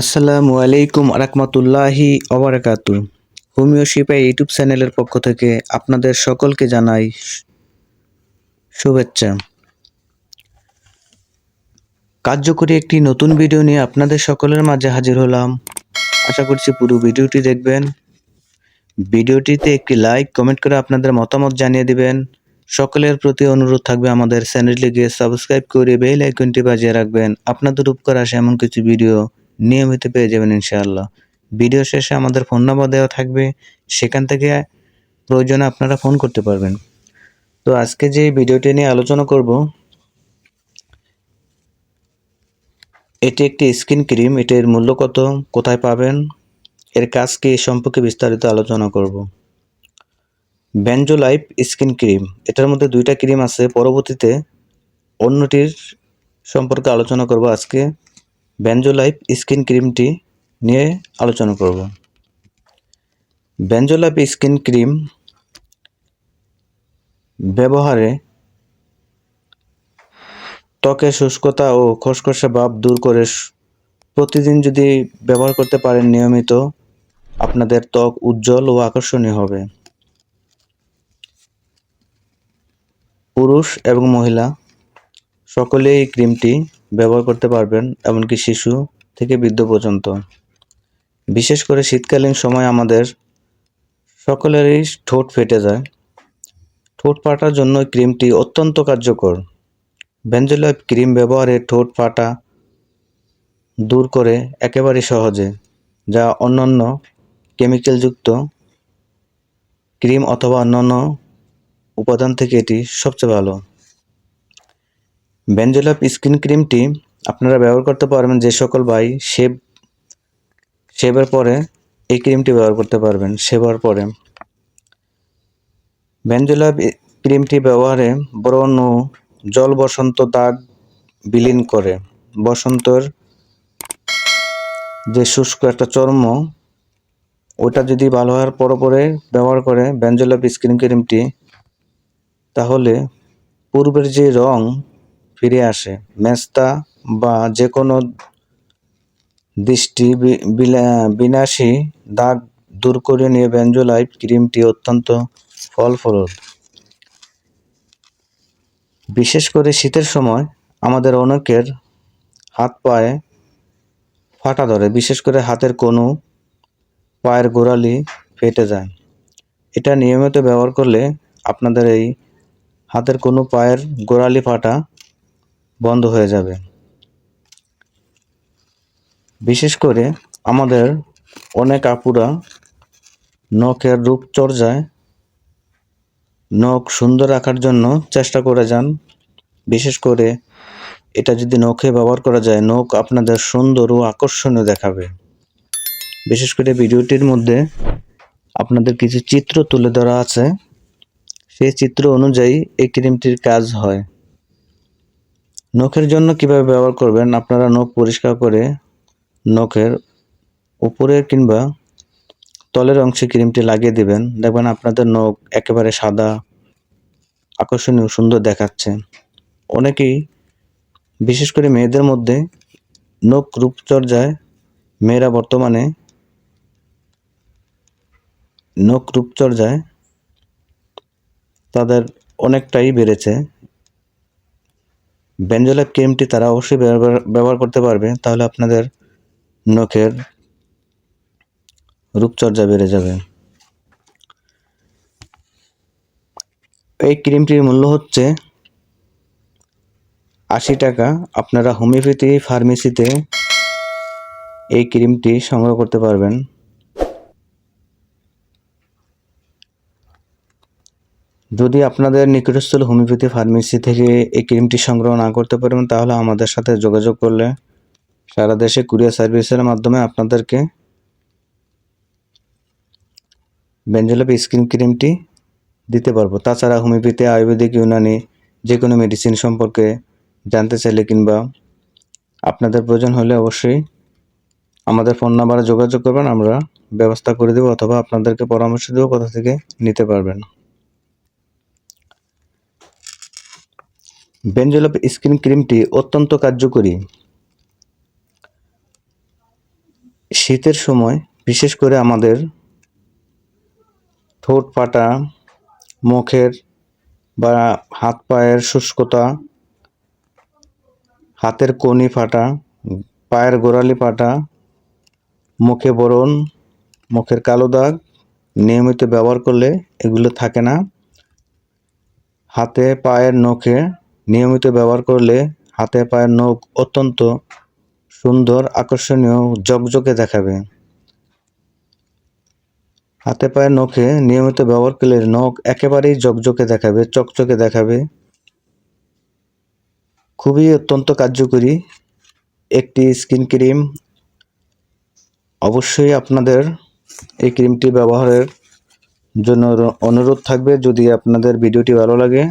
আসসালামু আলাইকুম আরহামতুল্লাহি অবরাকাতু হোমিও শিপা ইউটিউব চ্যানেলের পক্ষ থেকে আপনাদের সকলকে জানাই শুভেচ্ছা। কার্যকরী একটি নতুন ভিডিও নিয়ে আপনাদের সকলের মাঝে হাজির হলাম। আশা করছি পুরো ভিডিওটি দেখবেন। ভিডিওটিতে একটি লাইক, কমেন্ট করে আপনাদের মতামত জানিয়ে দিবেন। সকলের প্রতি অনুরোধ থাকবে আমাদের চ্যানেলটিকে সাবস্ক্রাইব করে বেল আইকনটি বাজিয়ে রাখবেন। আপনাদের উপকার আসে এমন কিছু ভিডিও নিয়মিত পেয়ে যাবেন ইনশাআল্লাহ। ভিডিও শেষে আমাদের ফোন নাম্বার দেওয়া থাকবে, সেখান থেকে প্রয়োজনে আপনারা ফোন করতে পারবেন। তো আজকে যে ভিডিওটি নিয়ে আলোচনা করব, এটি একটি স্কিন ক্রিম, এটির মূল্য কত, কোথায় পাবেন, এর কাজ কি এ সম্পর্কে বিস্তারিত আলোচনা করব। লাইফ স্কিন ক্রিম, এটার মধ্যে দুইটা ক্রিম আছে, পরবর্তীতে অন্যটির সম্পর্কে আলোচনা করব আজকে। ব্যানজো লাইফ স্কিন ক্রিমটি নিয়ে আলোচনা করব। ব্যানজো লাইফ স্কিন ক্রিম ব্যবহারে ত্বকের শুষ্কতা ও খসখসে ভাব দূর করে প্রতিদিন যদি ব্যবহার করতে পারেন নিয়মিত, আপনাদের ত্বক উজ্জ্বল ও আকর্ষণীয় হবে। পুরুষ এবং মহিলা, সকলেই ক্রিমটি ব্যবহার করতে পারবেন, এমনকি শিশু থেকে বৃদ্ধ পর্যন্ত। বিশেষ করে শীতকালীন সময় আমাদের সকলেরই ঠোঁট ফেটে যায়। ঠোঁট ফাটার জন্য ক্রিমটি অত্যন্ত কার্যকর। বেঞ্জোলাইফ ক্রিম ব্যবহারে ঠোঁট ফাটা দূর করে একেবারে সহজে, যা অন্যান্য কেমিক্যালযুক্ত ক্রিম অথবা অন্যান্য উপাদান থেকে এটি সবচেয়ে ভালো। বেঞ্জোলাপ স্কিন ক্রিমটি আপনারা ব্যবহার করতে পারবেন, যে সকল ভাই শেভ শেভের পরে এই ক্রিমটি ব্যবহার করতে পারবেন শেভার পরে। বেঞ্জোলাপ ক্রিমটি ব্যবহারে ব্রণ ও জল বসন্ত দাগ বিলীন করে। বসন্তর যে শুষ্ক একটা চর্ম ওটা যদি ভালো হওয়ার পর পরে ব্যবহার করে বেঞ্জোলাপ স্কিন ক্রিমটি, তাহলে পূর্বের যে রং ফিরে আসে। মেস্তা বা যে কোনো দৃষ্টি বিনাশী দাগ দূর করে নিয়ে বেঞ্জোলাইট ক্রিমটি অত্যন্ত ফলপ্রদ। বিশেষ করে শীতের সময় আমাদের অনেকের হাত পায়ে ফাটা ধরে, বিশেষ করে হাতের কোনো পায়ের গোড়ালি ফেটে যায়। এটা নিয়মিত ব্যবহার করলে আপনাদের এই হাতের কোনো পায়ের গোড়ালি ফাটা বন্ধ হয়ে যাবে। বিশেষ করে আমাদের অনেক আপুরা নখের রূপচর্চায় নখ সুন্দর রাখার জন্য চেষ্টা করে যান। বিশেষ করে এটা যদি নখে ব্যবহার করা যায়, নখ আপনাদের সুন্দর ও আকর্ষণীয় দেখাবে। বিশেষ করে ভিডিওটির মধ্যে আপনাদের কিছু চিত্র তুলে ধরা আছে। সেই চিত্র অনুযায়ী এই ক্রিমটির কাজ হয়। নখের জন্য কীভাবে ব্যবহার করবেন? আপনারা নখ পরিষ্কার করে নখের উপরে কিংবা তলের অংশে ক্রিমটি লাগিয়ে দিবেন। দেখবেন আপনাদের নখ একেবারে সাদা, আকর্ষণীয়, সুন্দর দেখাচ্ছে। অনেকেই, বিশেষ করে মেয়েদের মধ্যে, নখ রূপচর্চায় মেয়েরা বর্তমানে নখ রূপচর্চায় তাদের অনেকটাই বেড়েছে। বেঞ্জোলাপ ক্রিমটি তারা অবশ্যই ব্যবহার করতে পারবে, তাহলে আপনাদের নখের রূপচর্চা বেড়ে যাবে। এই ক্রিমটির মূল্য হচ্ছে আশি টাকা। আপনারা হোমিওপ্যাথি ফার্মেসিতে এই ক্রিমটি সংগ্রহ করতে পারবেন। যদি আপনাদের নিকটস্থল হোমিওপ্যাথি ফার্মেসি থেকে এই ক্রিমটি সংগ্রহ না করতে পারবেন তাহলে আমাদের সাথে যোগাযোগ করলে সারা দেশে কুরিয়ার সার্ভিসের মাধ্যমে আপনাদেরকে বেঞ্জোলাপ স্কিন ক্রিমটি দিতে পারব। তাছাড়া হোমিওপ্যাথি, আয়ুর্বেদিক, ইউনানি যে কোনো মেডিসিন সম্পর্কে জানতে চাইলে কিংবা আপনাদের প্রয়োজন হলে অবশ্যই আমাদের ফোন নাম্বারে যোগাযোগ করবেন, আমরা ব্যবস্থা করে দেবো অথবা আপনাদেরকে পরামর্শ দেবো কোথা থেকে নিতে পারবেন। বেঞ্জোলাপ স্কিন ক্রিমটি অত্যন্ত কার্যকরী। শীতের সময়, বিশেষ করে আমাদের ঠোঁট ফাটা, মুখের বা হাত পায়ের শুষ্কতা, হাতের কনি ফাটা, পায়ের গোড়ালি ফাটা, মুখে বরণ, মুখের কালো দাগ নিয়মিত ব্যবহার করলে এগুলো থাকে না। হাতে, পায়ের নখে নিয়মিত ব্যবহার করলে হাতে পায়ের নখ অত্যন্ত সুন্দর, আকর্ষণীয় জকজকে দেখাবে। হাতে পায়ের নখে নিয়মিত ব্যবহার করলে নখ একেবারেই জকজকে দেখাবে, চকচকে দেখাবে। খুবই অত্যন্ত কার্যকরী একটি স্কিন ক্রিম। অবশ্যই আপনাদের এই ক্রিমটি ব্যবহারের জন্য অনুরোধ থাকবে। যদি আপনাদের ভিডিওটি ভালো লাগে